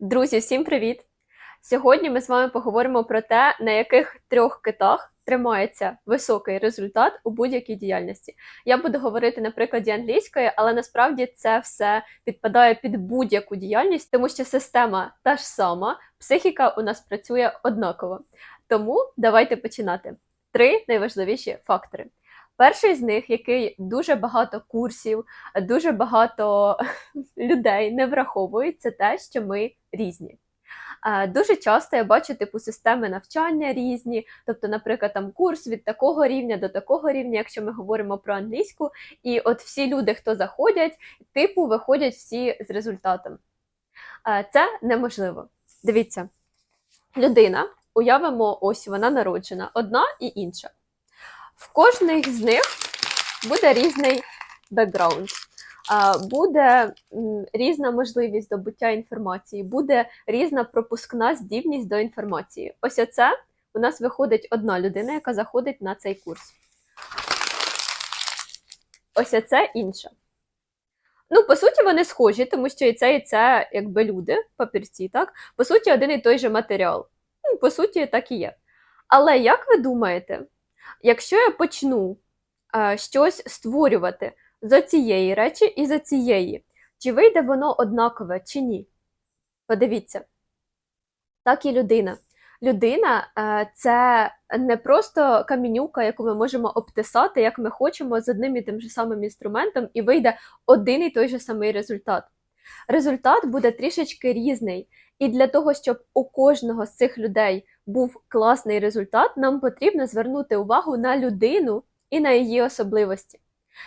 Друзі, всім привіт! Сьогодні ми з вами поговоримо про те, на яких трьох китах тримається високий результат у будь-якій діяльності. Я буду говорити на прикладі англійської, але насправді це все підпадає під будь-яку діяльність, тому що система та ж сама, психіка у нас працює однаково. Тому давайте починати. Три найважливіші фактори. Перший з них, який дуже багато курсів, дуже багато людей не враховують, це те, що ми різні. Дуже часто я бачу типу системи навчання різні, тобто, наприклад, там курс від такого рівня до такого рівня, якщо ми говоримо про англійську, і от всі люди, хто заходять, типу виходять всі з результатом. Це неможливо. Дивіться, людина, уявимо, ось вона народжена, одна і інша. В кожних з них буде різний бекграунд. Буде різна можливість здобуття інформації, буде різна пропускна здібність до інформації. Ось оце у нас виходить одна людина, яка заходить на цей курс. Ось оце інша. Ну, по суті, вони схожі, тому що і це, і це якби люди, папірці, так? По суті, один і той же матеріал. Ну, по суті, так і є. Але як ви думаєте, якщо я почну е, щось створювати за цієї речі і за цієї, чи вийде воно однакове, чи ні? Подивіться. Так і людина. Людина е, це не просто камінюка, яку ми можемо обтисати, як ми хочемо, з одним і тим же самим інструментом, і вийде один і той же самий результат. Результат буде трішечки різний. І для того, щоб у кожного з цих людей був класний результат, нам потрібно звернути увагу на людину і на її особливості.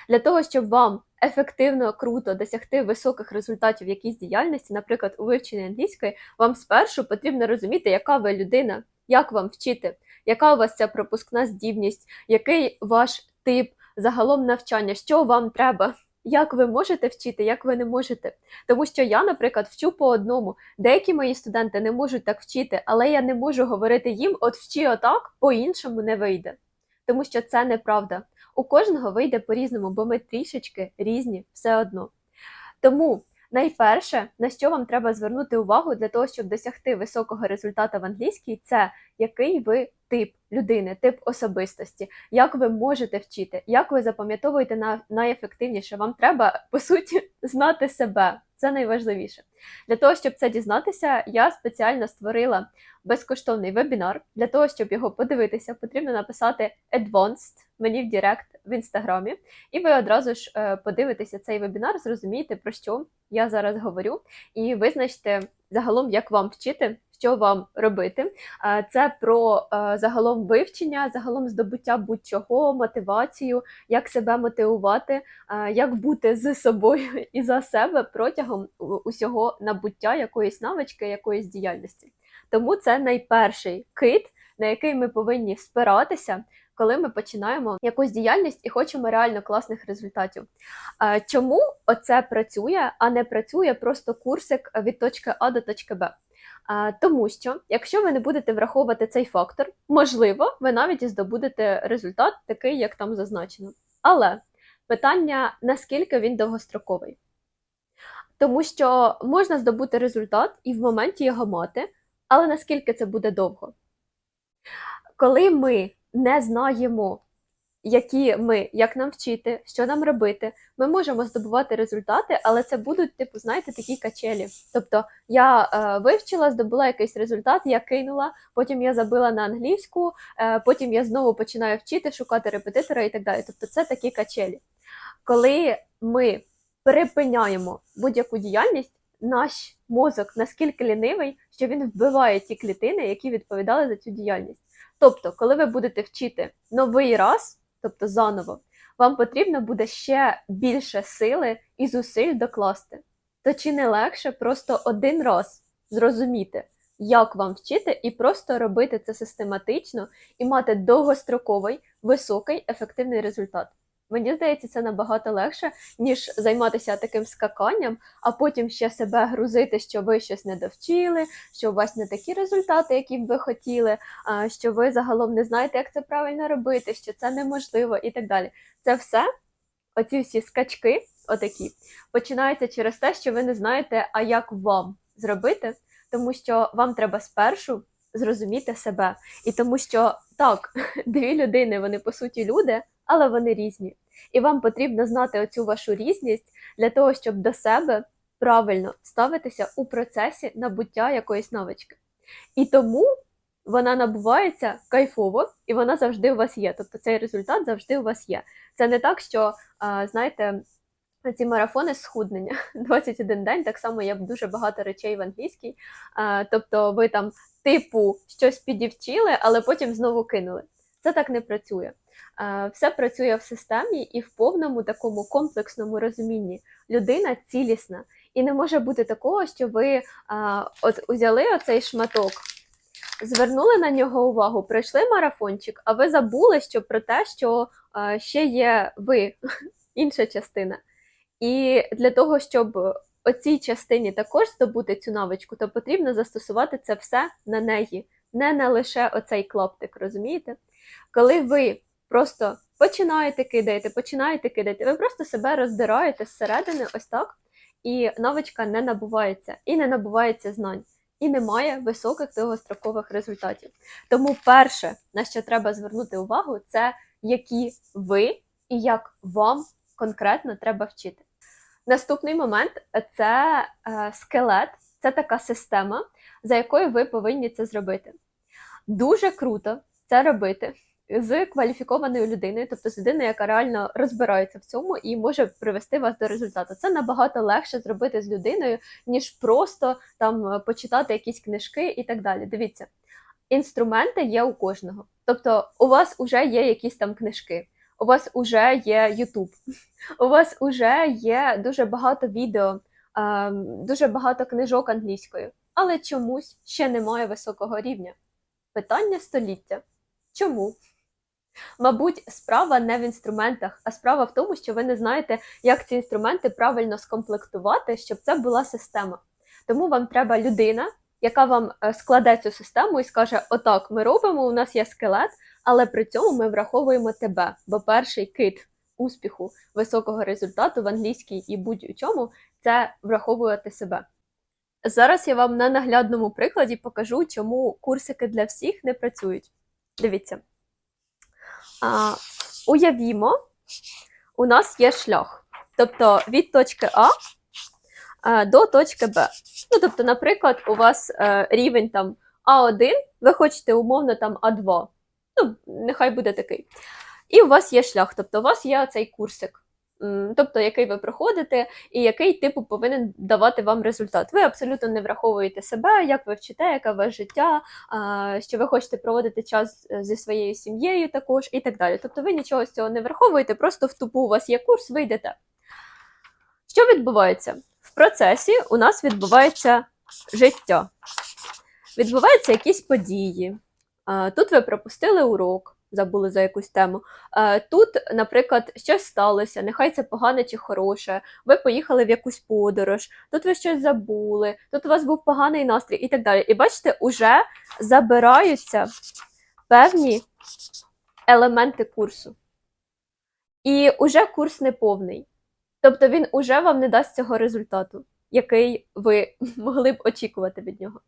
Для того, щоб вам ефективно, круто досягти високих результатів в якійсь діяльності, наприклад, у вивченні англійської, вам спершу потрібно розуміти, яка ви людина, як вам вчити, яка у вас ця пропускна здібність, який ваш тип загалом навчання, що вам треба. Як ви можете вчити, як ви не можете. Тому що я, наприклад, вчу по одному. Деякі мої студенти не можуть так вчити, але я не можу говорити їм: от вчи отак, по-іншому не вийде. Тому що це неправда. У кожного вийде по-різному, бо ми трішечки різні все одно. Тому найперше, на що вам треба звернути увагу для того, щоб досягти високого результату в англійській, це який ви тип людини, тип особистості, як ви можете вчити, як ви запам'ятовуєте на найефективніше. Вам треба по суті знати себе. Це найважливіше. Для того, щоб це дізнатися, я спеціально створила безкоштовний вебінар. Для того, щоб його подивитися, потрібно написати Advanced мені в Директ в інстаграмі, і ви одразу ж е, подивитеся цей вебінар, зрозумієте, про що я зараз говорю, і визначте загалом, як вам вчити. Що вам робити? Це про е, загалом вивчення, загалом здобуття будь-чого, мотивацію, як себе мотивувати, е, як бути з собою і за себе протягом усього набуття якоїсь навички, якоїсь діяльності. Тому це найперший кит, на який ми повинні спиратися, коли ми починаємо якусь діяльність і хочемо реально класних результатів. Чому оце працює, а не працює просто курсик від точки А до точки Б? Тому що, якщо ви не будете враховувати цей фактор, можливо, ви навіть і здобудете результат такий, як там зазначено. Але питання, наскільки він довгостроковий. Тому що можна здобути результат і в моменті його мати, але наскільки це буде довго? Коли ми не знаємо, які ми, як нам вчити, що нам робити, ми можемо здобувати результати, але це будуть, типу, знаєте, такі качелі. Тобто я е, вивчила, здобула якийсь результат, я кинула, потім я забила на англійську, е, потім я знову починаю вчити, шукати репетитора і так далі. Тобто це такі качелі. Коли ми припиняємо будь-яку діяльність, наш мозок наскільки лінивий, що він вбиває ті клітини, які відповідали за цю діяльність. Тобто, коли ви будете вчити новий раз, тобто заново, вам потрібно буде ще більше сили і зусиль докласти. То чи не легше просто один раз зрозуміти, як вам вчити, і просто робити це систематично і мати довгостроковий, високий, ефективний результат? Мені здається, це набагато легше, ніж займатися таким скаканням, а потім ще себе грузити, що ви щось не довчили, що у вас не такі результати, які б ви хотіли, що ви загалом не знаєте, як це правильно робити, що це неможливо і так далі. Це все, оці всі скачки, отакі, починаються через те, що ви не знаєте, а як вам зробити, тому що вам треба спершу зрозуміти себе. І тому що так, дві людини, вони по суті люди, але вони різні. І вам потрібно знати оцю вашу різність для того, щоб до себе правильно ставитися у процесі набуття якоїсь навички. І тому вона набувається кайфово, і вона завжди у вас є. Тобто цей результат завжди у вас є. Це не так, що, знаєте, ці марафони схуднення 21 день, так само є дуже багато речей в англійській. Тобто ви там типу щось підівчили, але потім знову кинули. Це так не працює. Все працює в системі і в повному такому комплексному розумінні. Людина цілісна. І не може бути такого, що ви а, от взяли оцей шматок, звернули на нього увагу, пройшли марафончик, а ви забули що про те, що а, ще є ви, інша частина. І для того, щоб оцій частині також здобути цю навичку, то потрібно застосувати це все на неї, не на лише оцей клаптик, розумієте? Коли ви просто починаєте кидаєте, починаєте кидати, ви просто себе роздираєте зсередини, ось так, і навичка не набувається, і не набувається знань, і немає високих довгострокових результатів. Тому перше, на що треба звернути увагу, це які ви і як вам конкретно треба вчити. Наступний момент це е, скелет, це така система, за якою ви повинні це зробити. Дуже круто це робити з кваліфікованою людиною, тобто з людиною, яка реально розбирається в цьому і може привести вас до результату. Це набагато легше зробити з людиною, ніж просто там почитати якісь книжки і так далі. Дивіться, інструменти є у кожного. Тобто, у вас вже є якісь там книжки, у вас вже є YouTube, у вас вже є дуже багато відео, ем, дуже багато книжок англійською, але чомусь ще немає високого рівня. Питання століття. Чому? Мабуть, справа не в інструментах, а справа в тому, що ви не знаєте, як ці інструменти правильно скомплектувати, щоб це була система. Тому вам треба людина, яка вам е, складе цю систему і скаже: Отак, ми робимо, у нас є скелет, але при цьому ми враховуємо тебе. Бо перший кит успіху, високого результату в англійській і будь-у чому це враховувати себе. Зараз я вам на наглядному прикладі покажу, чому курсики для всіх не працюють. Дивіться. А, уявімо, у нас є шлях. Тобто від точки А а, до точки Б. Ну, тобто, наприклад, у вас е, рівень там А1, ви хочете умовно там А2. Ну, нехай буде такий. І у вас є шлях, тобто у вас є цей курсик, тобто який ви проходите, і який типу повинен давати вам результат. Ви абсолютно не враховуєте себе, як ви вчите, яке ваше життя, що ви хочете проводити час е, зі своєю сім'єю також і так далі. Тобто ви нічого з цього не враховуєте, просто в тупу у вас є курс, ви йдете. Що відбувається? В процесі у нас відбувається життя, відбуваються якісь події. Тут ви пропустили урок, забули за якусь тему. Е, Тут, наприклад, щось сталося, нехай це погане чи хороше, ви поїхали в якусь подорож, тут ви щось забули, тут у вас був поганий настрій і так далі. І бачите, уже забираються певні елементи курсу. І уже курс не повний. Тобто він уже вам не дасть цього результату, який ви могли б очікувати від нього.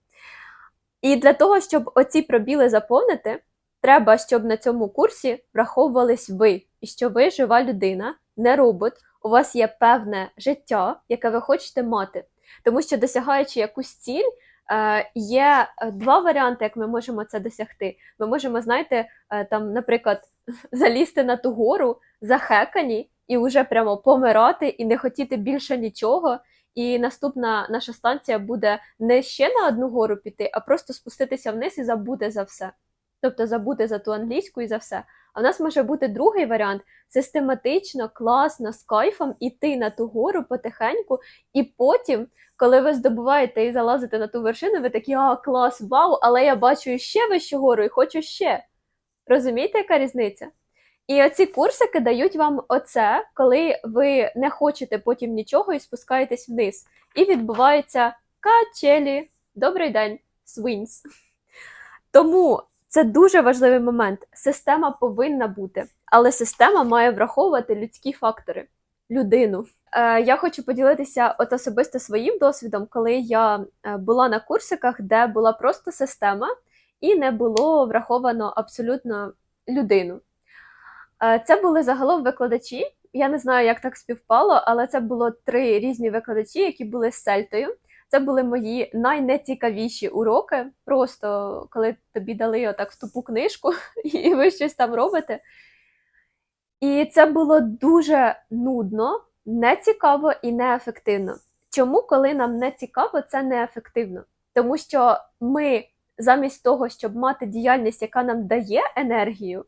І для того, щоб оці пробіли заповнити, треба, щоб на цьому курсі враховувались ви, і що ви жива людина, не робот. У вас є певне життя, яке ви хочете мати. Тому що досягаючи якусь ціль, е, є е, два варіанти, як ми можемо це досягти. Ми можемо, знаєте, е, там, наприклад, залізти на ту гору, захекані, і вже прямо помирати, і не хотіти більше нічого. І наступна наша станція буде не ще на одну гору піти, а просто спуститися вниз і забути за все. Тобто забути за ту англійську і за все. А в нас може бути другий варіант систематично, класно, з кайфом іти на ту гору потихеньку, і потім, коли ви здобуваєте і залазите на ту вершину, ви такі, а, клас, вау, але я бачу ще вищу гору і хочу ще. Розумієте, яка різниця? І оці курсики дають вам оце, коли ви не хочете потім нічого і спускаєтесь вниз. І відбувається качелі. Добрий день, свинс. Тому це дуже важливий момент. Система повинна бути, але система має враховувати людські фактори, людину. Е, Я хочу поділитися от особисто своїм досвідом, коли я е, була на курсиках, де була просто система, і не було враховано абсолютно людину. Е, Це були загалом викладачі. Я не знаю, як так співпало, але це було три різні викладачі, які були з сельтою. Це були мої найнецікавіші уроки. Просто коли тобі дали отак в тупу книжку, і ви щось там робите. І це було дуже нудно, нецікаво і неефективно. Чому, коли нам не цікаво, це неефективно? Тому що ми замість того, щоб мати діяльність, яка нам дає енергію,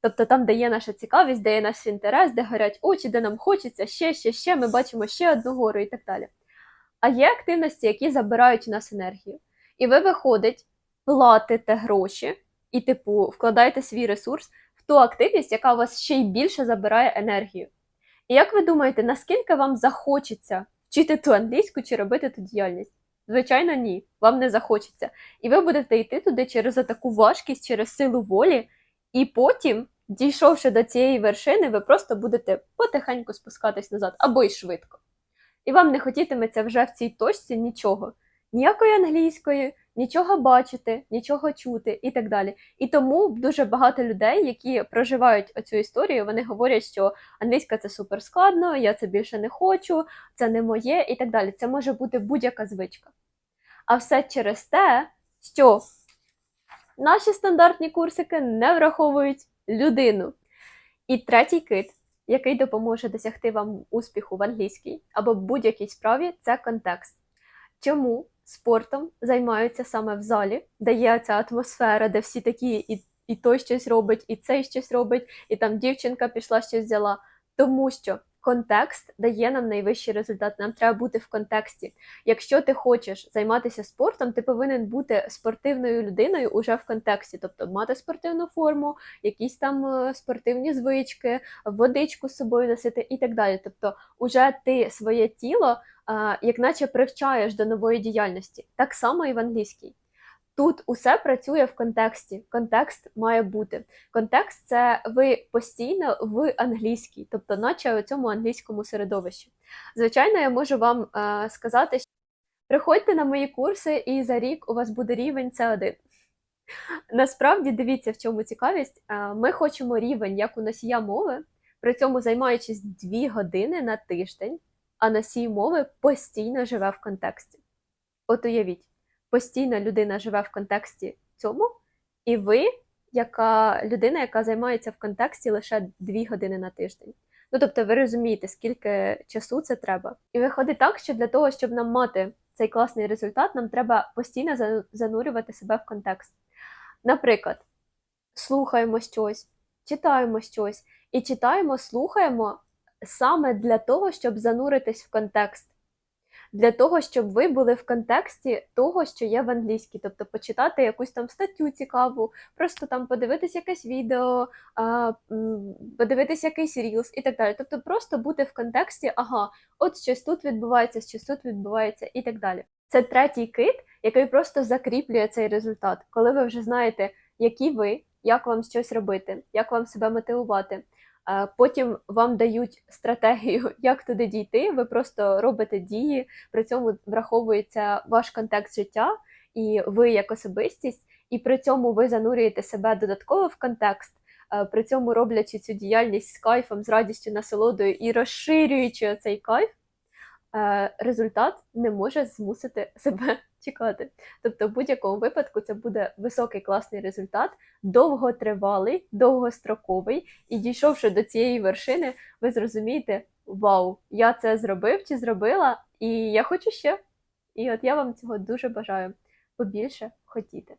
тобто там, де є наша цікавість, де є наш інтерес, де горять очі, де нам хочеться ще, ще, ще, ми бачимо ще одну гору і так далі. А є активності, які забирають у нас енергію. І ви, виходить, платите гроші і, типу, вкладаєте свій ресурс в ту активність, яка у вас ще й більше забирає енергію. І як ви думаєте, наскільки вам захочеться вчити ту англійську чи робити ту діяльність? Звичайно, ні, вам не захочеться. І ви будете йти туди через таку важкість, через силу волі, і потім, дійшовши до цієї вершини, ви просто будете потихеньку спускатись назад або й швидко. І вам не хотітиметься вже в цій точці нічого, ніякої англійської, нічого бачити, нічого чути і так далі. І тому дуже багато людей, які проживають оцю історію, вони говорять, що англійська це супер складно, я це більше не хочу, це не моє і так далі. Це може бути будь-яка звичка. А все через те, що наші стандартні курсики не враховують людину. І третій кит, який допоможе досягти вам успіху в англійській або будь-якій справі, це контекст. Чому спортом займаються саме в залі, де є ця атмосфера, де всі такі, і, і той щось робить, і цей щось робить, і там дівчинка пішла щось взяла. Тому що контекст дає нам найвищий результат. Нам треба бути в контексті. Якщо ти хочеш займатися спортом, ти повинен бути спортивною людиною уже в контексті, тобто мати спортивну форму, якісь там е, спортивні звички, водичку з собою носити і так далі. Тобто, уже ти своє тіло як наче привчаєш до нової діяльності. Так само і в англійській. Тут усе працює в контексті. Контекст має бути. Контекст це ви постійно в англійській, тобто, наче у цьому англійському середовищі. Звичайно, я можу вам е, сказати, що приходьте на мої курси, і за рік у вас буде рівень С1. Насправді, дивіться, в чому цікавість. Е, Ми хочемо рівень як у носія мови, при цьому займаючись 2 години на тиждень, а носій мови постійно живе в контексті. От уявіть, постійно людина живе в контексті цьому, і ви, яка людина, яка займається в контексті лише 2 години на тиждень. Ну тобто, ви розумієте, скільки часу це треба. І виходить так, що для того, щоб нам мати цей класний результат, нам треба постійно занурювати себе в контекст. Наприклад, слухаємо щось, читаємо щось, і читаємо, слухаємо саме для того, щоб зануритись в контекст. Для того, щоб ви були в контексті того, що є в англійській, тобто почитати якусь там статтю цікаву, просто там подивитись якесь відео, подивитись якийсь рілс і так далі. Тобто просто бути в контексті, ага, от щось тут відбувається, щось тут відбувається і так далі. Це третій кит, який просто закріплює цей результат, коли ви вже знаєте, які ви, як вам щось робити, як вам себе мотивувати. Потім вам дають стратегію, як туди дійти. Ви просто робите дії, при цьому враховується ваш контекст життя, і ви як особистість, і при цьому ви занурюєте себе додатково в контекст, при цьому роблячи цю діяльність з кайфом, з радістю, насолодою і розширюючи цей кайф, е, результат не може змусити себе чекати. Тобто, в будь-якому випадку це буде високий класний результат, довготривалий, довгостроковий, і дійшовши до цієї вершини, ви зрозумієте, вау, я це зробив чи зробила, і я хочу ще. І от я вам цього дуже бажаю побільше хотіти.